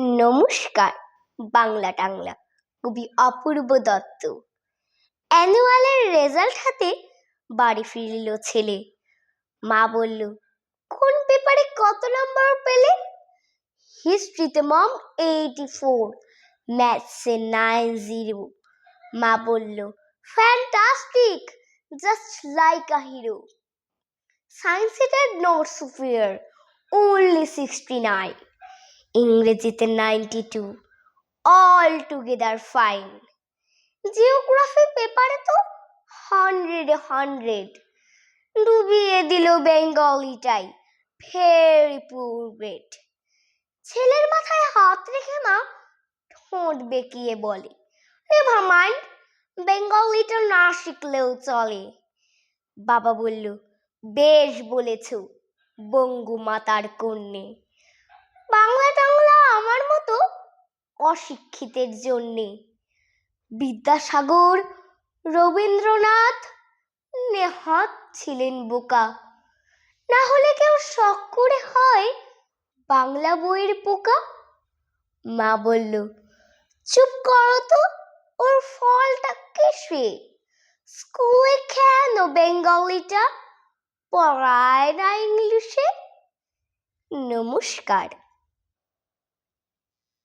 নমস্কার, বাংলা টাংলা, কবি অপূর্ব দত্ত। অ্যানুয়ালের রেজাল্ট হাতে বাড়ি ফিরল ছেলে। মা বলল, কোন পেপারে কত নম্বর পেলে? হিস্ট্রিতে, মম, এইটি ফোর, ম্যাথসে নাইন জিরো। মা বলল, fantastic, just like a hero. Science এটার note superior only sixty nine. ইংরেজিতে ninety two all together fine geography পেপারে তো হান্ড্রেডে হান্ড্রেড ডুবিয়ে দিল বেঙ্গলিটাই ভেরি পুর গ্রেট ছেলের মাথায় হাত রেখে মা ঠোঁট বেঁকিয়ে বলে নেভার মাইন্ড বেঙ্গলিটা না শিখলেও চলে। বাবা বলল, বেশ বলেছ বঙ্গুমাতার কন্যে। বাংলা টাংলা আমার মতো অশিক্ষিতের জন্যে। বিদ্যাসাগর, রবীন্দ্রনাথ নেহাত ছিলেন বোকা। না হলে কেউ শখ করে হয় বাংলা বইয়ের পোকা? মা বলল, চুপ করো তো, ওর ফলটা কিসে? স্কুলে কেন বেঙ্গলিটা পড়ায় না ইংলিশে? নমস্কার।